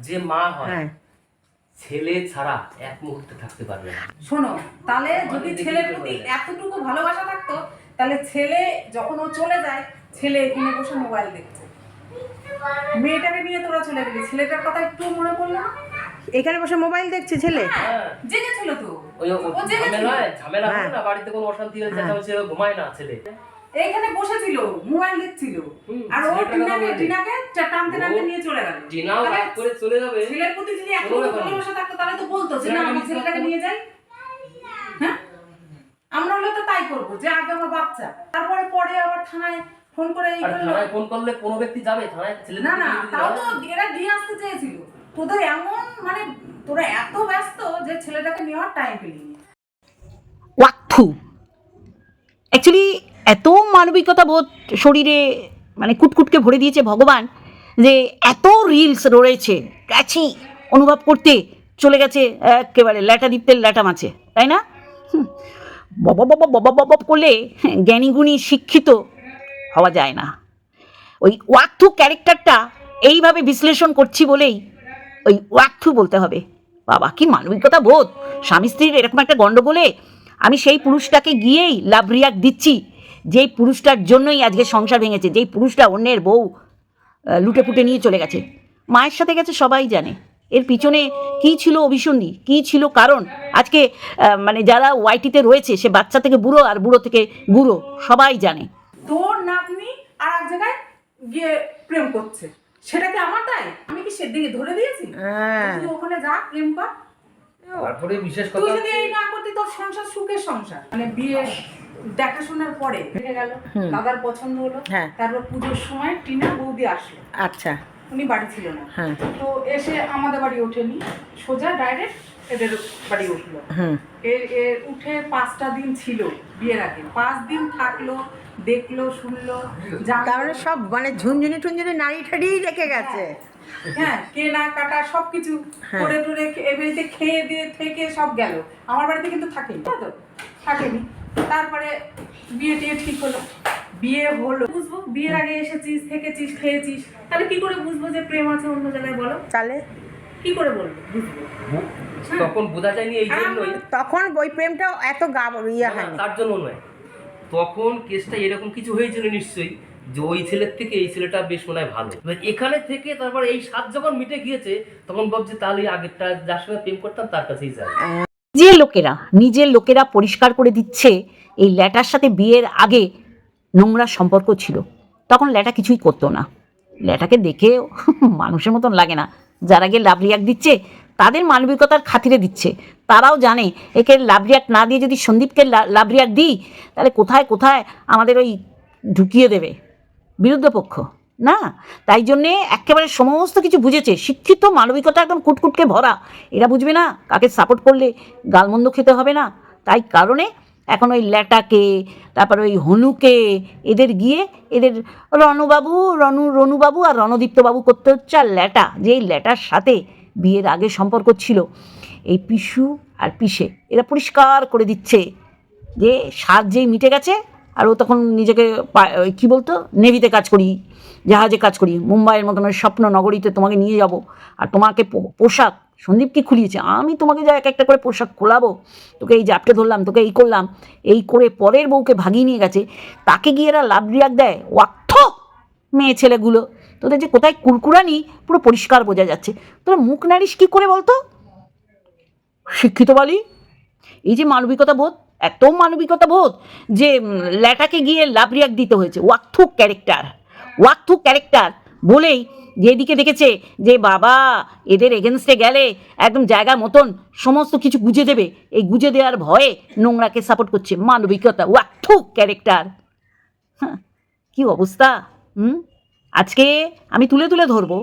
যে মা হয় হ্যাঁ। ছেলে ছাড়া এক মুহূর্তে থাকতে পারবে না। শোনো তাহলে যদি ছেলের প্রতি এতটুকু ভালোবাসা থাকতো তাহলে ছেলে যখন ও চলে যায় ছেলে এখানে বসে মোবাইল দেখছে। মেয়েটাকে নিয়ে তোরা চলে গেলি ছেলেটার কথা একটু মনে পড়ল না? এখানে বসে মোবাইল দেখছে ছেলে? হ্যাঁ জেগেছিল তো। ও- ও জেগেছিল। ঝামেলা হয় হ্যাঁ। না বাড়িতে কোনো অশান্তি হ্যাঁ। হলে ঘুমায় না ছেলে। এইখানে বসেছিল মোবাইল দেখছিল। আর ও টিনাকে টিনাকে টানতে টানতে নিয়ে চলে গেল। তাহলে রাগ করে চলে যাবে। ছেলের প্রতি যদি এত। ভালোবাসা থাকতো তাহলে তো বলতো যে না ছেলেটাকে আমার ছেলেটাকে নিয়ে যাই। হ্যাঁ? আমরা হলে তো তাই করব যে আগে আমার বাচ্চা। তারপরে পরে আবার থানায় ফোন করে এই করল। থানায় ফোন করলে কোনো ব্যক্তি যাবে? থানায় ছেলে না না তাও তো এরা দিয়ে আসতে চেয়েছিল। তোদের এমন মানে তোরা এত ব্যস্ত যে ছেলেটাকে নেওয়ার টাইম পেলি না। ওয়াক্থু অ্যাকচুয়ালি এত মানবিকতা বোধ শরীরে মানে কুটকুটকে ভরে দিয়েছে ভগবান যে এত রিলস রয়েছে, গেছি, অনুভব করতে চলে গেছে একেবারে ল্যাটা দীপ্তের ল্যাটা মাছে, তাই না? বব বব বব বব করলে জ্ঞানীগুণী শিক্ষিত হওয়া যায় না। ওই ওয়াক্থু ক্যারেক্টারটা এইভাবে বিশ্লেষণ করছি বলেই ওই ওয়াক্থু বলতে হবে। বাবা, কি মানবিকতা বোধ! স্বামী স্ত্রীর এরকম একটা গণ্ডগোলে আমি সেই পুরুষটাকে গিয়েই লাভ রিয়াক দিচ্ছি। যেই পুরুষটার জন্যই আজকে সংসার ভেঙেছে যেই পুরুষটা অন্যের বউ লুটে পুটে নিয়ে চলে গেছে মায়ের সাথে গেছে সবাই জানে। এর পিছনে কী ছিল অভিসন্ধি কী ছিল কারণ? আজকে মানে যারা ওয়াইটিতে রয়েছে সে বাচ্চা থেকে বুড়ো আর বুড়ো থেকে বুড়ো সবাই জানে। তোর নাতনি আর এক জায়গায় গিয়ে প্রেম করছে। সেটা কি আমার তাই? আমি কি সেদিকে ধরে দিয়েছি? হ্যাঁ। তুই ওখানে যা প্রেম কর। তারপরে বিশেষ কথা তুই যদি এই না করতি তোর সংসার সুখের সংসার। মানে বিয়ে দেখাশোনার পরে গেল দাদার পছন্দ হলো হ্যাঁ। তারপর পুজোর সময় টিনা বৌদি আসলো। আচ্ছা। উনি বাড়ি ছিল না। হ্যাঁ। তো এসে আমাদের বাড়ি ওঠেনি সোজা ডাইরেক্ট এদের বাড়ি উঠল। এর এর উঠে পাঁচটা দিন ছিল বিয়ের আগে। পাঁচ দিন থাকল দেখল শুনলো। তাহলে সব মানে ঝুনঝুনি টুনঝুনি নাড়ি ঠাড়িই রেখে গেছে। হ্যাঁ কেনা কাটা সবকিছু হ্যাঁ। করে টরে এ বাড়িতে খেয়ে দিয়ে থেকে সব গেল। আমার বাড়িতে কিন্তু থাকেনি। তাই তো থাকেনি। তারপরে বিয়ে টিয়ে ঠিক হলো। বিয়ে হলো। বুঝব? বিয়ের আগে এসেছিস থেকেছিস খেয়েছিস। তাহলে কি করে বুঝব যে প্রেম আছে অন্য জায়গায় বলো? তাহলে? কি করে বলব? বুঝব। তখন বোঝা যায়নি এই জন্যই। তখন ওই প্রেমটা এত গা ইয়ে না, তার জন্য নয়। তখন কেসটা এরকম কিছু হয়েছিল নিশ্চয়ই যে ওই ছেলের থেকে এই ছেলেটা বেশ মনে হয় ভালো। এবার এখানে থেকে তারপর এই সাত যখন মিটে গিয়েছে তখন ভাবছে তাহলে আগেরটা যার সঙ্গে প্রেম করতাম তার কাছেই যাই। নিজের লোকেরা নিজের লোকেরা পরিষ্কার করে দিচ্ছে, এই ল্যাটার সাথে বিয়ের আগে নোংরা সম্পর্ক ছিল, তখন ল্যাটা কিছুই করতো না। ল্যাটাকে দেখে মানুষের মতন লাগে না। যারা গিয়ে লাভ রিয়াক্ট দিচ্ছে, তাদের মানবিকতার খাতিরে দিচ্ছে। তারাও জানে, একে লাভ রিয়াক্ট না দিয়ে যদি সন্দীপকে লাভ রিয়াক্ট দিই, তাহলে কোথায় কোথায় আমাদের ওই ঢুকিয়ে দেবে? বিরুদ্ধ পক্ষ না? তাই জন্যে একেবারে সমস্ত কিছু বুঝেছে। শিক্ষিত মানবিকতা একদম কুটকুটকে ভরা। এরা বুঝবে না কাকে সাপোর্ট করলে গালমন্দ খেতে হবে না। তাই কারণে এখন ওই ল্যাটাকে, তারপর ওই হনুকে এদের গিয়ে এদের রণবাবু রনু রনুবাবু আর রণদীপ্তবাবু করতে হচ্ছে। আর ল্যাটা যে এই ল্যাটার সাথে বিয়ের আগে সম্পর্ক ছিল, এই পিসু আর পিসে, এরা পরিষ্কার করে দিচ্ছে যে স্বাদ যেই মিটে গেছে আর ও তখন নিজেকে কী বলতো? নেভিতে কাজ করি, জাহাজে কাজ করি। মুম্বাইয়ের মতন স্বপ্ন নগরীতে তোমাকে নিয়ে যাব। আর তোমাকে পোশাক, সন্দীপ কি খুলিয়েছে? আমি তোমাকে যা এক একটা করে পোশাক খোলাবো। তোকে এই জাপটে ধরলাম, তোকে এই করলাম। এই করে পরের বউকে ভাগিয়ে নিয়ে গেছে। তাকে গিয়ে এরা লাভ রিয়াক দেয়। ওয়াক্থ মেয়ে ছেলেগুলো। তোদের যে কোথায় কুরকুরানি, পুরো পরিষ্কার বোঝা যাচ্ছে। তোরা মুখ নারিস কী করে বলতো? শিক্ষিত বলি? এই যে মানবিকতা বোধ? এত মানবিকতা বোধ যে ল্যাটাকে গিয়ে লাভ রিয়াক্ট দিতে হয়েছে। ওয়াক্থু ক্যারেক্টার ওয়াক্থু ক্যারেক্টার বলেই যেদিকে দেখেছে যে, বাবা, এদের এগেনস্টে গেলে একদম জায়গা মতন সমস্ত কিছু গুজে দেবে। এই গুজে দেওয়ার ভয়ে নোংরাকে সাপোর্ট করছে মানবিকতা ওয়াক্থু ক্যারেক্টার। হ্যাঁ কী অবস্থা? হুম? আজকে আমি তুলে তুলে ধরবো।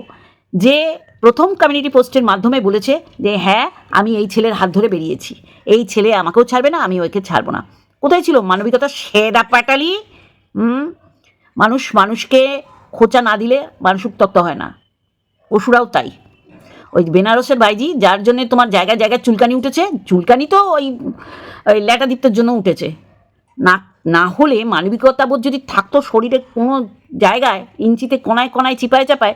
যে প্রথম কমিউনিটি পোস্টের মাধ্যমে বলেছে যে হ্যাঁ আমি এই ছেলের হাত ধরে বেরিয়েছি। এই ছেলে আমাকেও ছাড়বে না আমি ওকে ছাড়বো না। কোথায় ছিল মানবিকতা সেরা হুম? মানুষ মানুষকে খোঁচা না দিলে মানুষ উত্তক্ত হয় না। পশুরাও তাই। ওই বেনারসের বাইজি যার জন্য তোমার জায়গায় জায়গায় চুলকানি উঠেছে, চুলকানি তো ওই ওই ল্যাটাদিত্যের জন্য উঠেছে। না না হলে মানবিকতাবোধ যদি থাকতো, শরীরে কোনো জায়গায় ইঞ্চিতে কোনায় কোনায় চিপায় চাপায়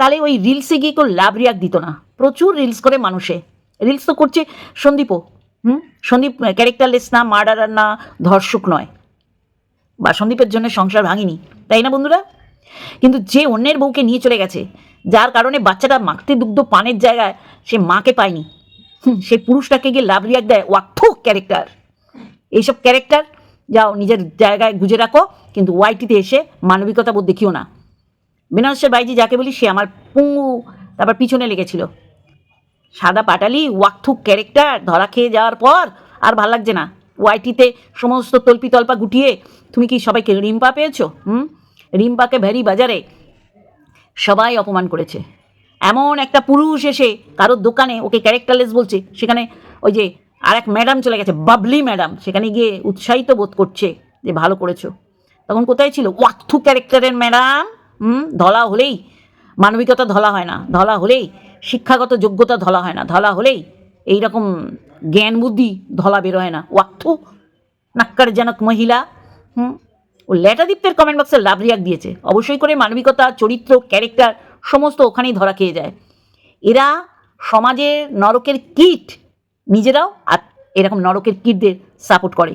তাহলে ওই রিলসে গিয়ে কেউ লাভ রিয়াক্ট দিত না। প্রচুর রিলস করে মানুষে। রিলস তো করছে সন্দীপও, হুম? সন্দীপ ক্যারেক্টারলেস না মার্ডারার না, ধর্ষক নয়। বা সন্দীপের জন্য সংসার ভাঙিনি, তাই না বন্ধুরা? কিন্তু যে অন্যের বউকে নিয়ে চলে গেছে, যার কারণে বাচ্চাটা মাখতে দুগ্ধ পানের জায়গায় সে মাকে পায়নি সেই পুরুষটাকে গিয়ে লাভ রিয়াক্ট দেয়। ওয়াক্থু ক্যারেক্টার এইসব ক্যারেক্টার যাও নিজের জায়গায় গুজে রাখো, কিন্তু ওয়াইটিতে এসে মানবিকতা বোধ দেখিও না। বেনারসের বাইজি যাকে বলি, সে আমার পুঙ্গু তারপর পিছনে লেগেছিল। সাদা পাটালি, ওয়াকথুক ক্যারেক্টার, ধরা খেয়ে যাওয়ার পর আর ভালো লাগছে না। ওয়াইটিতে সমস্ত তল্পি তল্পা গুটিয়ে, তুমি কি সবাইকে রিম্পা পেয়েছ? হুম? রিম্পাকে ভ্যারি বাজারে সবাই অপমান করেছে। এমন একটা পুরুষ এসে কারোর দোকানে ওকে ক্যারেক্টারলেস বলছে, সেখানে ওই যে আর এক ম্যাডাম চলে গেছে, বাবলি ম্যাডাম, সেখানে গিয়ে উৎসাহিত বোধ করছে যে ভালো করেছ। তখন কোথায় ছিল? ওয়াক্থু ক্যারেক্টারের ম্যাডাম? হুম? ধলা হলেই মানবিকতা ধলা হয় না, ধলা হলেই শিক্ষাগত যোগ্যতা ধলা হয় না, ধলা হলেই এই রকম জ্ঞান বুদ্ধি ধলা বেরোয় না। ওয়াক্থু নাক্কারজনক মহিলা, হুম? ও ল্যাটাদীপ্তের কমেন্ট বক্সে লাভ রিয়াক দিয়েছে। অবশ্যই করে মানবিকতা, চরিত্র ক্যারেক্টার সমস্ত ওখানেই ধরা খেয়ে যায়। এরা সমাজের নরকের কিট, নিজেরাও আর এরকম নরকের কিটদের সাপোর্ট করে।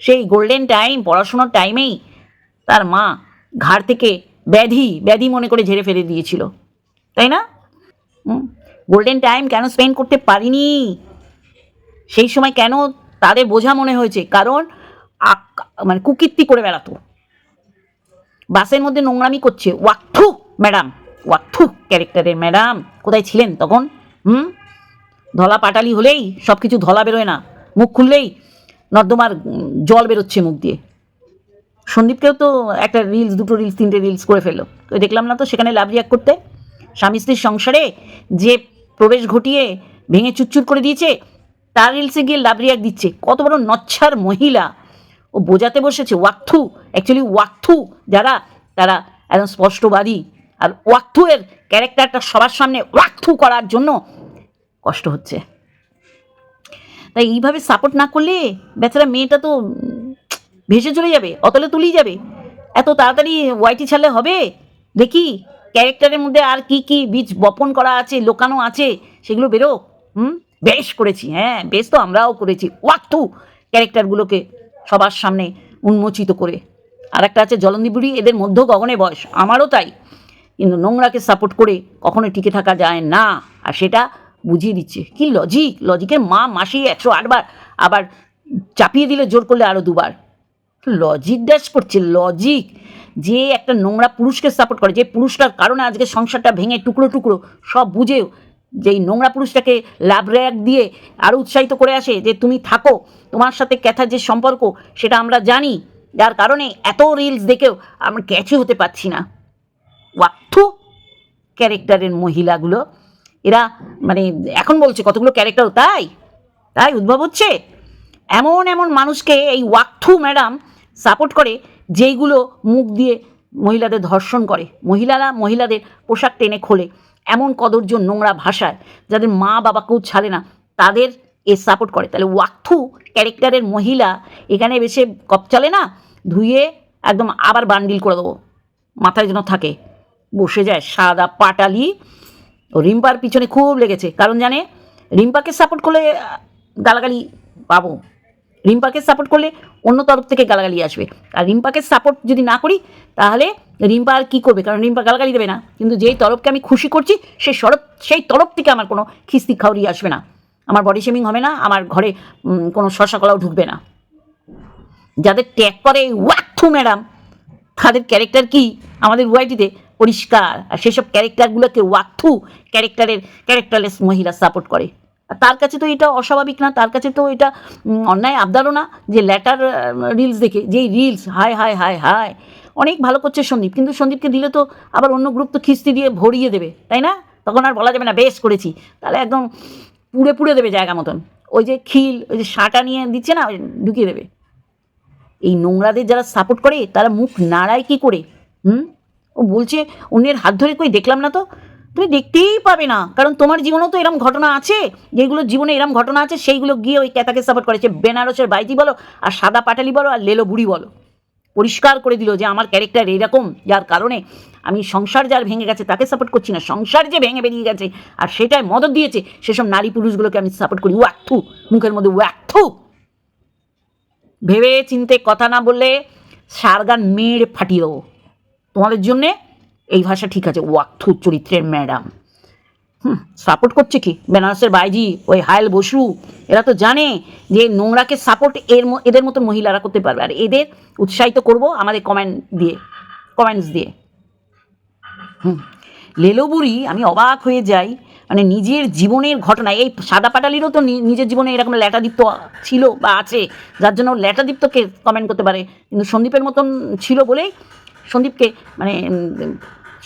সেই গোল্ডেন টাইম পড়াশোনার টাইমেই তার মা ঘাড় থেকে ব্যাধি ব্যাধি মনে করে ঝেড়ে ফেলে দিয়েছিল, তাই না? গোল্ডেন টাইম কেন স্পেন্ড করতে পারিনি? সেই সময় কেন তাদের বোঝা মনে হয়েছে? কারণ মানে কুকীর্তি করে বেড়াতো। বাসের মধ্যে নোংরামি করছে। ওয়াক্থু, ম্যাডাম, ওয়াক্থু ক্যারেক্টারের ম্যাডাম। কোথায় ছিলেন তখন? হুম? ধলা পাটালি হলেই সব কিছু ধলা বেরোয় না। মুখ খুললেই নর্দমার জল বেরোচ্ছে মুখ দিয়ে। সন্দীপকেও তো একটা রিলস দুটো রিলস তিনটে রিলস করে ফেলল। তো দেখলাম না তো সেখানে লাভ রিয়াক্ট করতে। স্বামী স্ত্রীর সংসারে যে প্রবেশ ঘটিয়ে ভেঙে চুরচুর করে দিয়েছে, তার রিলসে গিয়ে লাভ রিয়াক্ট দিচ্ছে। কত বড় নচ্ছার মহিলা। ও বোঝাতে বসেছে ওয়াক্থু অ্যাকচুয়ালি ওয়াক্থু যারা, তারা একদম স্পষ্টবাদী। আর ওয়াক্থু এর ক্যারেক্টারটা সবার সামনে ওয়াক্থু করার জন্য কষ্ট হচ্ছে। তাই এইভাবে সাপোর্ট না করলে, বেচারা মেয়েটা তো ভেসে চলে যাবে, অতলে তুলেই যাবে। এত তাড়াতাড়ি ওয়াইটি ছাড়লে হবে? দেখি, ক্যারেক্টারের মধ্যে আর কি কি বীজ বপন করা আছে, লোকানো আছে, সেগুলো বেরো। হুম? বেশ করেছি হ্যাঁ বেশ তো আমরাও করেছি। ওয়াক্তু ক্যারেক্টারগুলোকে সবার সামনে উন্মোচিত করে। আর একটা আছে জলন্দি বুড়ি, এদের মধ্য গগনে বয়স, আমারও তাই। কিন্তু নোংরাকে সাপোর্ট করে কখনো টিকে থাকা যায় না, আর সেটা বুঝিয়ে দিচ্ছে। কি লজিক লজিকের মা মাসি একশো আটবার আবার চাপিয়ে দিলে জোর করলে আরও দুবার। লজিক ড্যাশ করছে লজিক যে একটা নোংরা পুরুষকে সাপোর্ট করে, যে পুরুষটার কারণে আজকে সংসারটা ভেঙে টুকরো টুকরো, সব বুঝেও যে এই নোংরা পুরুষটাকে লাভ র্যাক দিয়ে আরও উৎসাহিত করে আসে যে তুমি থাকো, তোমার সাথে ক্যাথার যে সম্পর্ক, সেটা আমরা জানি। যার কারণে এত রিলস দেখেও আমরা ক্যাচই হতে পারছি না। ওয়াক্থু ক্যারেক্টারের মহিলাগুলো। এরা মানে এখন বলছে কতগুলো ক্যারেক্টার, তাই? তাই উদ্ভব হচ্ছে? এমন এমন মানুষকে এই ওয়াক্থু ম্যাডাম সাপোর্ট করে, যেইগুলো মুখ দিয়ে মহিলাদের ধর্ষণ করে। মহিলারা মহিলাদের পোশাক টেনে খোলে এমন কদর্য নোংরা ভাষায় যাদের মা বাবাকেও ছাড়ে না, তাদের এ সাপোর্ট করে। তাহলে ওয়াক্থু ক্যারেক্টারের মহিলা এখানে বেশি কপ চলে না, ধুয়ে একদম আবার বান্ডিল করে দেবো। মাথায় যেন থাকে। বসে যায় সাদা পাটালি। ও রিম্পার পিছনে খুব লেগেছে। কারণ জানে, রিম্পাকে সাপোর্ট করলে গালাগালি পাবো। রিম্পাকে সাপোর্ট করলে অন্য তরফ থেকে গালাগালি আসবে। আর রিম্পাকে সাপোর্ট যদি না করি, তাহলে রিম্পা আর কী করবে? কারণ রিম্পা গালাগালি দেবে না। কিন্তু যেই তরফকে আমি খুশি করছি সেই সরফ সেই তরফ থেকে আমার কোনো খিস্তি খাউরি আসবে না। আমার বডি শেমিং হবে না, আমার ঘরে কোনো শশা কলাও ঢুকবে না। যাদের ট্যাগ করে ওয়াক্থু ম্যাডাম, তাদের ক্যারেক্টার কি? আমাদের ওয়াইটিতে পরিষ্কার। আর সেসব ক্যারেক্টারগুলোকে ওয়াক্থু ক্যারেক্টারের ক্যারেক্টারলেস মহিলা সাপোর্ট করে। তার কাছে তো এটা অস্বাভাবিক না, তার কাছে তো এটা অন্যায় আবদারও না যে ল্যাটার রিলস দেখে, যেই রিলস হায় হায় হায় হায়, অনেক ভালো করছে সন্দীপ, কিন্তু সন্দীপকে দিলে তো আবার অন্য গ্রুপ তো খিস্তি দিয়ে ভরিয়ে দেবে, তাই না? তখন আর বলা যাবে না, বেশ করেছি, তাহলে একদম পুড়ে পুড়ে দেবে জায়গা মতন। ওই যে খিল, ওই যে সাঁটা নিয়ে দিচ্ছে না ঢুকিয়ে দেবে। এই নোংরাদের যারা সাপোর্ট করে, তারা মুখ নাড়ায় কি করে? হুম? ও বলছে, অন্যের হাত ধরে কই দেখলাম না তো? তুমি দেখতেই পাবে না। কারণ তোমার জীবনেও তো এরম ঘটনা আছে। যেগুলো জীবনে এরম ঘটনা আছে, সেইগুলো গিয়ে ওই ক্যাতাকে সাপোর্ট করেছে। বেনারসের বাইজি বলো, আর সাদা পাটালি বলো, আর লেলো বুড়ি বলো। পরিষ্কার করে দিল যে আমার ক্যারেক্টার এরকম, যার কারণে আমি সংসার যার ভেঙে গেছে, তাকে সাপোর্ট করছি না। সংসার যে ভেঙে বেরিয়ে গেছে, আর সেটাই মদত দিয়েছে, সেসব নারী পুরুষগুলোকে আমি সাপোর্ট করি। ওয়াক্থু মুখের মধ্যে ওয়াক্থু ভেবে চিনতে কথা না বললে সারগান মেয়ের ফাটিয়ে দেবো। তোমাদের জন্যে এই ভাষা ঠিক আছে। ওয়াক্থু চরিত্রের ম্যাডাম। হুম সাপোর্ট করছে কি? বেনারসের বাইজি, ওই হায়েল বসু, এরা তো জানে যে নোংরাকে সাপোর্ট এর এদের মতো মহিলারা করতে পারবে। আর এদের উৎসাহিত করব আমাদের কমেন্ট দিয়ে কমেন্টস দিয়ে। হুম, লেলোবুড়ি, আমি অবাক হয়ে যাই। মানে নিজের জীবনের ঘটনা, এই সাদা পাটালিরও তো নিজের জীবনে এরকম ল্যাটাদীপ্ত ছিল বা আছে, যার জন্য ল্যাটাদীপ্তকে কমেন্ট করতে পারে। কিন্তু সন্দীপের মতন ছিল বলেই সন্দীপকে মানে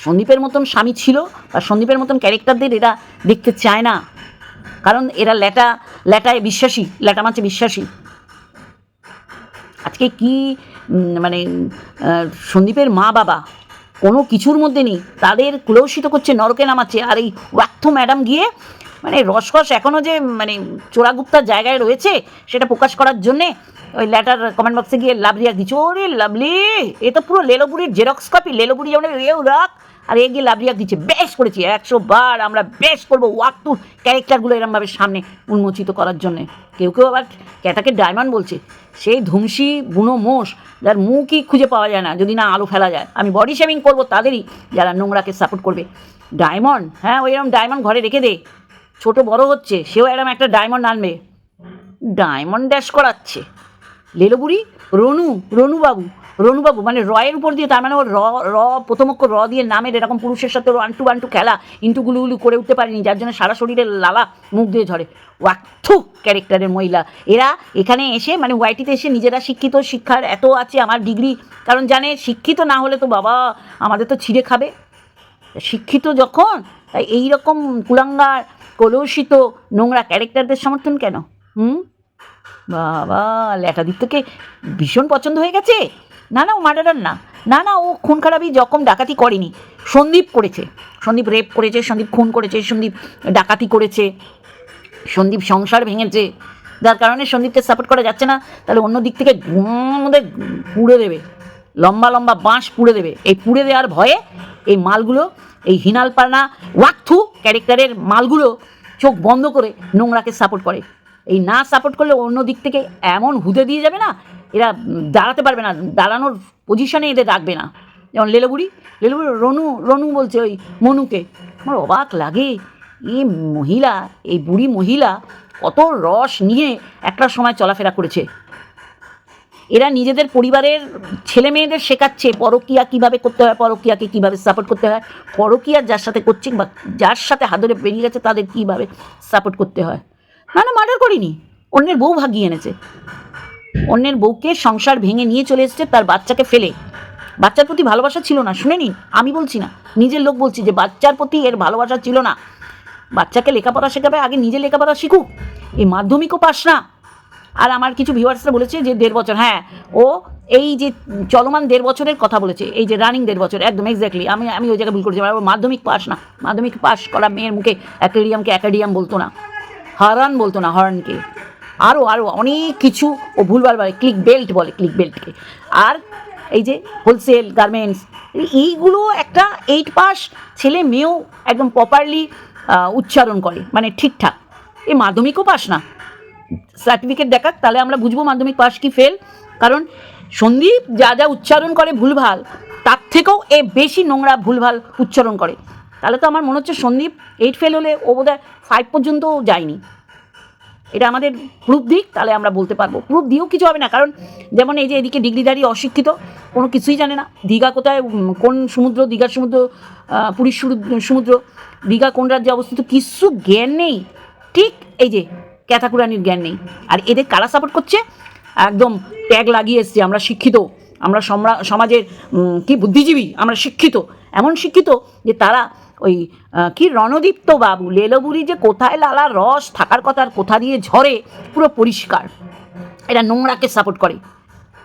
সন্দীপের মতন স্বামী ছিল বা সন্দীপের মতন ক্যারেক্টারদের এরা দেখতে চায় না। কারণ এরা ল্যাটা, ল্যাটায় বিশ্বাসী, ল্যাটা মাছে বিশ্বাসী। আজকে কি মানে সন্দীপের মা বাবা কোনো কিছুর মধ্যে নেই, তাদের কুলসিত করছে নরকে নামাচ্ছে, আর এই ওয়াক্থ ম্যাডাম গিয়ে মানে রসকস এখনও যে মানে চোরাগুপ্তার জায়গায় রয়েছে, সেটা প্রকাশ করার জন্যে ওই লেটার কমেন্ট বক্সে গিয়ে লাভলিয়া দিচ্ছে ওরে লাভলি, এ তো পুরো লেলোপুরির জেরক্স কপি লেলোপুরি যেমন এও রাখ। আর এ গিয়ে লাভলিয়া দিচ্ছে বেশ করেছি, একশো বার আমরা বেশ করব। ওয়াক্তুর ক্যারেক্টারগুলো এরমভাবে সামনে উন্মোচিত করার জন্যে। কেউ কেউ আবার ক্যাটাকে ডায়মন্ড বলছে, সেই ধুমসি বুনো মোষ, যার মুখই খুঁজে পাওয়া যায় না, যদি না আলো ফেলা যায়। আমি বডি শেভিং করব তাদেরই, যারা নোংরাকে সাপোর্ট করবে। ডায়মন্ড হ্যাঁ ওই এরকম ডায়মন্ড ঘরে রেখে দে। ছোট বড় হচ্ছে, সেও এরকম একটা ডায়মন্ড আনবে। ডায়মন্ড ড্যাশ করাচ্ছে। লেলোবুড়ি রনু, রনুবাবু রনুবাবু মানে রয়ের উপর দিয়ে, তার মানে ওর র র প্রথম অক্ষর র দিয়ে নামের এরকম পুরুষের সাথে আন্টু বান্টু খেলা, ইন্টু গুলুগুলু করে উঠতে পারেনি, যার জন্য সারা শরীরের লালা মুখ দিয়ে ঝরে। ওয়াক্থু ক্যারেক্টারের মহিলা। এরা এখানে এসে মানে ওয়াইটিতে এসে নিজেরা শিক্ষিত, শিক্ষার এত আছে আমার ডিগ্রি কারণ জানে শিক্ষিত না হলে তো বাবা আমাদের তো ছিঁড়ে খাবে। শিক্ষিত যখন, তাই এইরকম কুলাঙ্গার কলুষিত নোংরা ক্যারেক্টারদের সমর্থন কেন? হুম? বাবা ল্যাটাদিত্যকে ভীষণ পছন্দ হয়ে গেছে। না না, ও মার্ডারার না। না না, ও খুন খারাপই যখন ডাকাতি করেনি। সন্দীপ করেছে। সন্দীপ রেপ করেছে, সন্দীপ খুন করেছে, সন্দীপ ডাকাতি করেছে। সন্দীপ সংসার ভেঙেছে। যার কারণে সন্দীপকে সাপোর্ট করা যাচ্ছে না। তাহলে অন্য দিক থেকে আমাদের পুড়ে দেবে। লম্বা লম্বা বাঁশ পুড়ে দেবে। এই পুড়ে দেওয়ার ভয়ে এই মালগুলো এই হিনালপানা ওয়াকথু ক্যারেক্টারের মালগুলো চোখ বন্ধ করে নোংরাকে সাপোর্ট করে। এই না সাপোর্ট করলে অন্য দিক থেকে এমন হুদে দিয়ে যাবে না, এরা দাঁড়াতে পারবে না, দাঁড়ানোর পজিশনে এদের রাখবে না। যেমন লেলোবুড়ি লেলোবুড়ি রনু রনু বলছে ওই মনুকে আমার অবাক লাগে? এই মহিলা, এই বুড়ি মহিলা কত রস নিয়ে একটা সময় চলাফেরা করেছে। এরা নিজেদের পরিবারের ছেলে মেয়েদের শেখাচ্ছে পরকিয়া কীভাবে করতে হয়, পরকিয়াকে কীভাবে সাপোর্ট করতে হয়, পরকিয়া যার সাথে করছে বা যার সাথে হাত ধরে বেরিয়ে গেছে তাদের কীভাবে সাপোর্ট করতে হয়। না না মার্ডার করিনি। অন্যের বউ ভাগিয়ে এনেছে। অন্যের বউকে সংসার ভেঙে নিয়ে চলে এসেছে, তার বাচ্চাকে ফেলে। বাচ্চার প্রতি ভালোবাসা ছিল না, শুনে নিন, আমি বলছি না, নিজের লোক বলছি যে বাচ্চার প্রতি এর ভালোবাসা ছিল না। বাচ্চাকে লেখাপড়া শেখাবে, আগে নিজে লেখাপড়া শিখুক। এই মাধ্যমিকও পাস না। আর আমার কিছু ভিউয়ার্সরা বলেছে যে দেড় বছর হ্যাঁ ও এই যে চলমান দেড় বছরের কথা বলেছে, এই যে রানিং দেড় বছর, একদম এক্স্যাক্টলি আমি আমি ওই জায়গায় ভুল করেছি, আমার মাধ্যমিক পাস না, মাধ্যমিক পাস করা মেয়ের মুখে অ্যাকাডিয়ামকে অ্যাকাডিয়াম বলতো না, হরান বলতো না হরনকে আরও আরও অনেক কিছু, ও ভুলবার বলে ক্লিক বেল্ট বলে ক্লিক বেল্টকে আর এই যে হোলসেল গার্মেন্টস এইগুলো একটা এইট পাস ছেলে মেয়েও একদম প্রপারলি উচ্চারণ করে মানে ঠিকঠাক এই মাধ্যমিকও পাস না সার্টিফিকেট দেখাক, তাহলে আমরা বুঝব মাধ্যমিক পাস কি ফেল কারণ সন্দীপ যা যা উচ্চারণ করে ভুলভাল, তার থেকেও এ বেশি নোংরা ভুলভাল উচ্চারণ করে। তাহলে তো আমার মনে হচ্ছে সন্দীপ এইট ফেল হলে ও বোধহয় ফাইভ পর্যন্তও যায়নি। এটা আমাদের প্রুফ দিক, তাহলে আমরা বলতে পারব। প্রুফ দিয়েও কিছু হবে না, কারণ যেমন এই যে এদিকে ডিগ্রিধারী অশিক্ষিত, কোনো কিছুই জানে না। দীঘা কোথায় কোন সমুদ্র, দীঘার সমুদ্র পুরীর সমুদ্র, দীঘা কোন রাজ্যে অবস্থিত, কিছু জ্ঞান নেই। ঠিক এই যে ক্যাথাকুরানির জ্ঞান নেই। আর এদের কারা সাপোর্ট করছে? একদম ট্যাগ লাগিয়ে এসছে, আমরা শিক্ষিত, আমরা সমাজের কি বুদ্ধিজীবী, আমরা শিক্ষিত। এমন শিক্ষিত যে তারা ওই কি রণদীপ্ত বাবু, লেলবুড়ি যে কোথায় লালা রস, থাকার কথা আর কোথা দিয়ে ঝরে, পুরো পরিষ্কার। এটা নোংরাকে সাপোর্ট করে।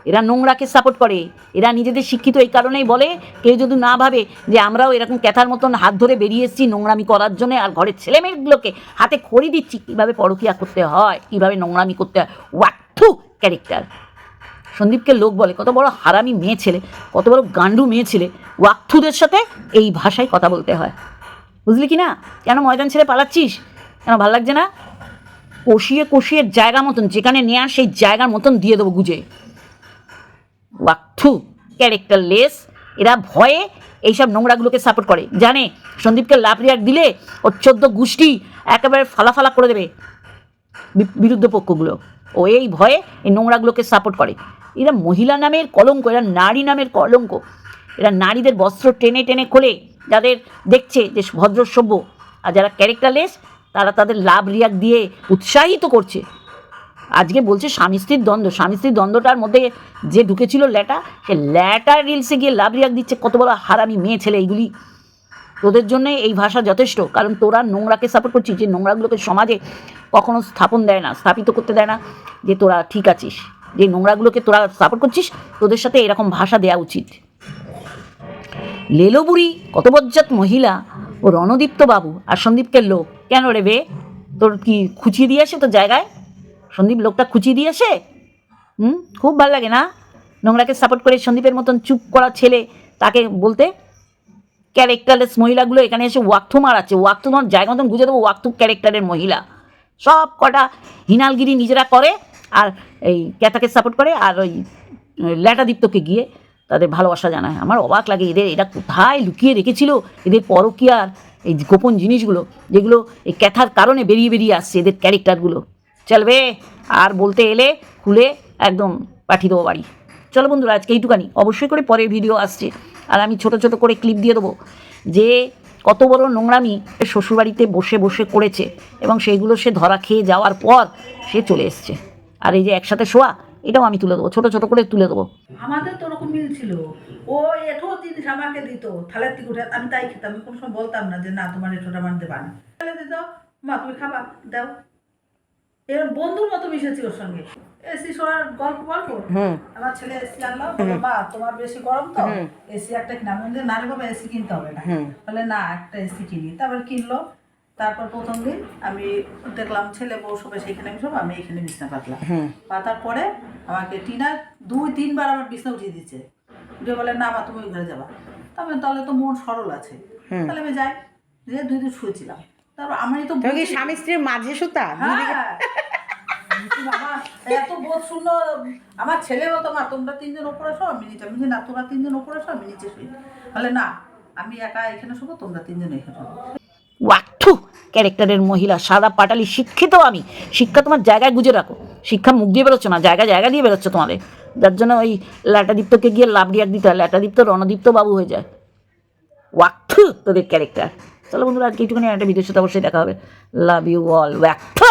এরা নোংরাকে সাপোর্ট করে। এরা নিজেদের শিক্ষিত এই কারণেই বলে, কেউ যদি না ভাবে যে আমরাও এরকম ক্যাথার মতন হাত ধরে বেরিয়ে এসেছি নোংরামি করার জন্য আর ঘরের ছেলেমেয়েগুলোকে হাতে খড়ি দিচ্ছি, কীভাবে পরকিয়া করতে হয়, কীভাবে নোংরামি করতে হয় ওয়াট্টু ক্যারেক্টার সন্দীপকে লোক বলে, কত বড় হারামি মেয়ে ছেলে, কত বড় গান্ডু মেয়ে ছেলে ওয়াক্থুদের সাথে এই ভাষায় কথা বলতে হয়। বুঝলি কি না? কেন ময়দান ছেড়ে পালাচ্ছিস? কেন ভালো লাগছে না? কষিয়ে কষিয়ে জায়গা মতন, যেখানে নেওয়ার সেই জায়গার মতন দিয়ে দেবো গুজে। ওয়াক্থু ক্যারেক্টার লেস এরা ভয়ে এইসব নোংরাগুলোকে সাপোর্ট করে। জানে? সন্দীপকে লাভ রিয়াক্ট দিলে ওর চোদ্দ গোষ্ঠী একেবারে ফালাফালা করে দেবে বিরুদ্ধ পক্ষগুলো। ও এই ভয়ে এই নোংরাগুলোকে সাপোর্ট করে। এরা মহিলা নামের কলঙ্ক, এরা নারী নামের কলঙ্ক। এরা নারীদের বস্ত্র টেনে টেনে খোলে, যাদের দেখছে যে ভদ্র সভ্য। আর যারা ক্যারেক্টারলেস তারা তাদের লাভ রিয়াক্ট দিয়ে উৎসাহিত করছে। আজকে বলছে স্বামী স্ত্রীর দ্বন্দ্ব। স্বামী স্ত্রীর দ্বন্দ্বটার মধ্যে যে ঢুকেছিল ল্যাটা, সে ল্যাটার রিলসে গিয়ে লাভ রিয়াক্ট দিচ্ছে, কত বড় হারামি মেয়ে ছেলে এইগুলি। তোদের জন্য এই ভাষা যথেষ্ট, কারণ তোরা নোংরাকে সাপোর্ট করছিস, যে নোংরাগুলোকে সমাজে কখনো স্থাপন দেয় না, স্থাপিত করতে দেয় না, যে তোরা ঠিক আছিস, যে নোংরাগুলোকে তোরা সাপোর্ট করছিস, তোদের সাথে এরকম ভাষা দেওয়া উচিত। লেলোবুড়ি কত বজ্জাত মহিলা, ও রণদীপ্ত বাবু আর সন্দীপকে লোক। কেন রে বে? তোর কি খুঁচিয়ে দিয়ে আসে তোর জায়গায়? সন্দীপ লোকটা খুঁচিয়ে দিয়ে আসে? হুম? খুব ভালো লাগে না? নোংরাকে সাপোর্ট করে সন্দীপের মতন চুপ করা ছেলে, তাকে বলতে ক্যারেক্টারলেস মহিলাগুলো এখানে এসে ওয়াক্থু মারাচ্ছে। ওয়াক্থু তোমার জায়গা মতন বুঝে দেবো, ওয়াক্থু ক্যারেক্টারের মহিলা। সব কটা হিনালগিরি নিজেরা করে, আর এই ক্যাথাকে সাপোর্ট করে, আর ওই ল্যাটাদীপ্তকে গিয়ে তাদের ভালোবাসা জানায়। আমার অবাক লাগে এদের, এরা কোথায় লুকিয়ে রেখেছিল? এদের পরকীয়ার এই গোপন জিনিসগুলো, যেগুলো এই ক্যাথার কারণে বেরিয়ে বেরিয়ে আসছে এদের ক্যারেক্টারগুলো চলবে আর বলতে এলে খুলে একদম পাঠিয়ে দেবো বাড়ি। চলো বন্ধুরা, আজকে এইটুকানি। অবশ্যই করে পরের ভিডিও আসছে। আর আমি ছোট ছোট করে ক্লিপ দিয়ে দেবো। যে কত বড় নোংরামি শ্বশুরবাড়িতে বসে বসে করেছে এবং সেইগুলো সে ধরা খেয়ে যাওয়ার পর সে চলে এসছে। আর এই যে একসাথে শোয়া, এটাও আমি তুলে দেবো। ছোট ছোট করে তুলে দেবো। আমাদের তো ওরকম মিল ছিল। ও এঠো জিনিস আমাকে দিত। থালের থেকে উঠে আমি তাই খেতাম। কোনো সময় বলতাম না যে, না, তোমার এঠোটা আমার দেবা না। দিত, মা, তুমি খাবা, দাও। এর বন্ধুর মতো মিশেছি ওর সঙ্গে। এসি শোনার গল্প গল্প? আমার ছেলে এসি আনলো মা তোমার বেশি গরম তো এসি একটা কিনা আমি না রে বাবা এসি কিনতে হবে না। বলে না একটা এসি কিনি। তারপর কিনলো। তারপর প্রথম দিন আমি দেখলাম ছেলে বউ সবাই সেখানে আমি সব আমি এখানে বিছনা পাতলাম। পাতার পরে আমাকে টিনা দুই তিনবার আমার বিছনা উঠিয়ে দিচ্ছে উঠে বলে না মা তুমি ওই ঘরে যাবা। তারপরে তাহলে তো মন সরল আছে। তাহলে আমি যাই। যে দুই দিন শুয়েছিলাম। তারপর আমি তো তুমি কি স্বামী স্ত্রীর মাঝে সুতা? হ্যাঁ। বাবা, এত বোধ শূন্য আমার ছেলে বলতো মা তোমরা তিনজন ওপরে শো আমি নিচে আমি না তোমরা তিনজন ওপরে শো আমি নিচে শুই। বলে না আমি একা এখানে শোবো তোমরা তিনজন এখানে ক্যারেক্টারের মহিলা সাদা পাটালি শিক্ষিত আমি। শিক্ষা তোমার জায়গায় গুজে রাখো। শিক্ষা মুখ দিয়ে বেরোচ্ছ না জায়গা জায়গা দিয়ে বেরোচ্ছ তোমাদের। যার জন্য ওই ল্যাটাদীপ্তকে গিয়ে লাভ রিয়াক দিতে হয়। ল্যাটাদীপ্ত রণদীপ্ত বাবু হয়ে যায়। ওয়াক্থু তোদের ক্যারেক্টার। চলো বন্ধুরা আজকে একটুখানি একটা ভিডিওর সাথে অবশ্যই দেখা হবে। Love you all ওয়াক্থু